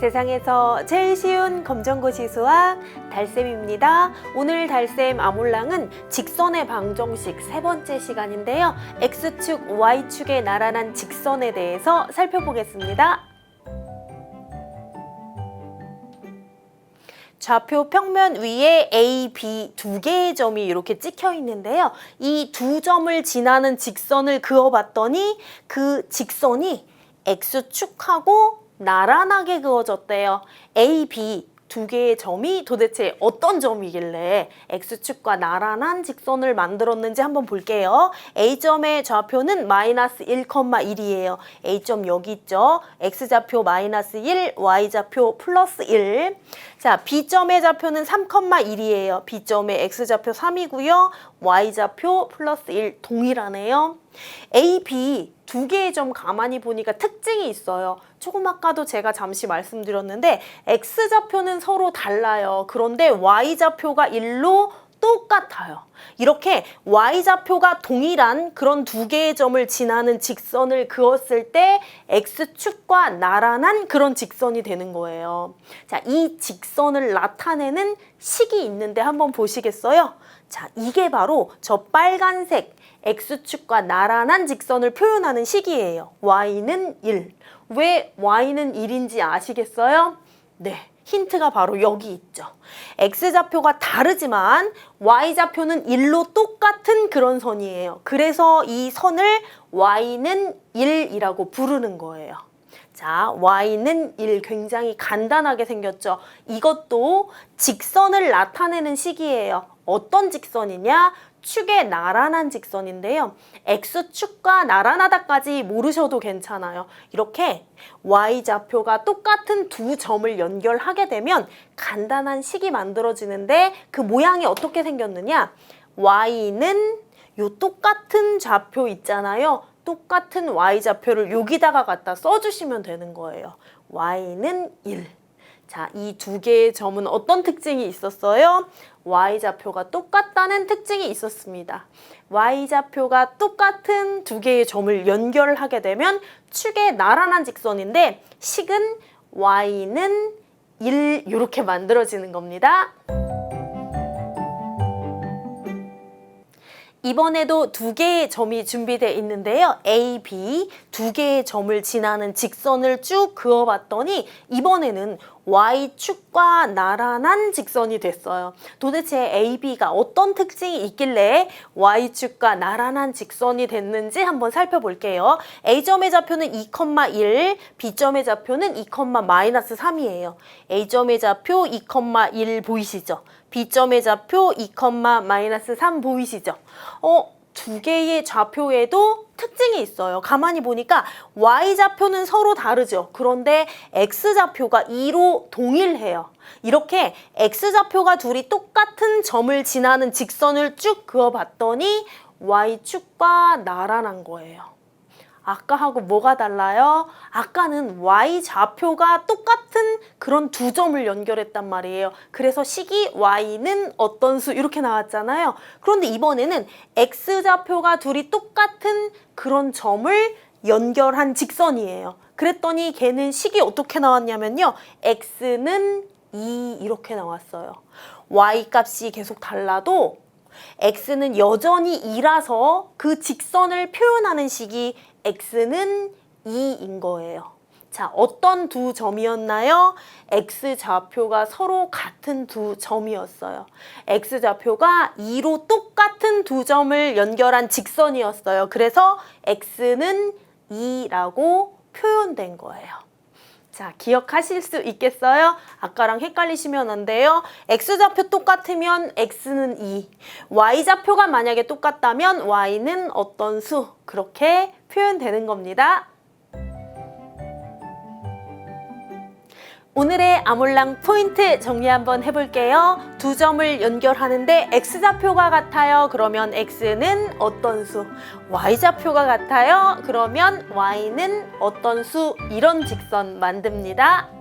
세상에서 제일 쉬운 검정고시 수학 달쌤입니다. 오늘 달쌤 아몰랑은 직선의 방정식 세 번째 시간인데요. X축, Y축의 나란한 직선에 대해서 살펴보겠습니다. 좌표 평면 위에 A, B 두 개의 점이 이렇게 찍혀 있는데요. 이 두 점을 지나는 직선을 그어봤더니 그 직선이 X축하고 나란하게 그어졌대요. A, B 두 개의 점이 도대체 어떤 점이길래 X축과 나란한 직선을 만들었는지 한번 볼게요. A점의 좌표는 마이너스 1,1이에요. A점 여기 있죠. X좌표 마이너스 1, Y좌표 플러스 1. 자, B점의 좌표는 3,1이에요. B점의 X좌표 3이고요. Y좌표 플러스 1 동일하네요. A, B 두 개의 점 가만히 보니까 특징이 있어요. 조금 아까도 제가 잠시 말씀드렸는데 X좌표는 서로 달라요. 그런데 Y좌표가 1로 똑같아요. 이렇게 Y좌표가 동일한 그런 두 개의 점을 지나는 직선을 그었을 때 X축과 나란한 그런 직선이 되는 거예요. 자, 이 직선을 나타내는 식이 있는데 한번 보시겠어요? 자, 이게 바로 저 빨간색 X축과 나란한 직선을 표현하는 식이에요. Y는 1. 왜 Y는 1인지 아시겠어요? 네. 힌트가 바로 여기 있죠. X좌표가 다르지만 Y좌표는 1로 똑같은 그런 선이에요. 그래서 이 선을 Y는 1이라고 부르는 거예요. 자, Y는 1 굉장히 간단하게 생겼죠. 이것도 직선을 나타내는 식이에요. 어떤 직선이냐? 축의 나란한 직선인데요. X축과 나란하다까지 모르셔도 괜찮아요. 이렇게 Y좌표가 똑같은 두 점을 연결하게 되면 간단한 식이 만들어지는데 그 모양이 어떻게 생겼느냐? Y는 요 똑같은 좌표 있잖아요. 똑같은 Y좌표를 여기다가 갖다 써주시면 되는 거예요. Y는 1. 자, 이 두 개의 점은 어떤 특징이 있었어요? Y좌표가 똑같다는 특징이 있었습니다. Y좌표가 똑같은 두 개의 점을 연결하게 되면 축의 나란한 직선인데 식은 Y는 1 이렇게 만들어지는 겁니다. 이번에도 두 개의 점이 준비되어 있는데요. A, B 두 개의 점을 지나는 직선을 쭉 그어봤더니 이번에는 Y축과 나란한 직선이 됐어요. 도대체 A, B가 어떤 특징이 있길래 Y축과 나란한 직선이 됐는지 한번 살펴볼게요. A점의 좌표는 2,1, B점의 좌표는 2,-3이에요. A점의 좌표 2,1 보이시죠? B점의 좌표 2,-3 보이시죠? 어, 두 개의 좌표에도 특징이 있어요. 가만히 보니까 Y좌표는 서로 다르죠. 그런데 X좌표가 2로 동일해요. 이렇게 X좌표가 둘이 똑같은 점을 지나는 직선을 쭉 그어봤더니 Y축과 나란한 거예요. 아까하고 뭐가 달라요? 아까는 y 좌표가 똑같은 그런 두 점을 연결했단 말이에요. 그래서 식이 y는 어떤 수 이렇게 나왔잖아요. 그런데 이번에는 x 좌표가 둘이 똑같은 그런 점을 연결한 직선이에요. 그랬더니 걔는 식이 어떻게 나왔냐면요. x는 2 이렇게 나왔어요. y 값이 계속 달라도 x는 여전히 2라서 그 직선을 표현하는 식이 x는 2인 거예요. 자, 어떤 두 점이었나요? x좌표가 서로 같은 두 점이었어요. x좌표가 2로 똑같은 두 점을 연결한 직선이었어요. 그래서 x는 2라고 표현된 거예요. 자, 기억하실 수 있겠어요? 아까랑 헷갈리시면 안 돼요. x좌표 똑같으면 x는 2. y좌표가 만약에 똑같다면 y는 어떤 수? 그렇게 표현되는 겁니다. 오늘의 아몰랑 포인트 정리 한번 해볼게요. 두 점을 연결하는데 x좌표가 같아요. 그러면 x는 어떤 수? y좌표가 같아요. 그러면 y는 어떤 수? 이런 직선 만듭니다.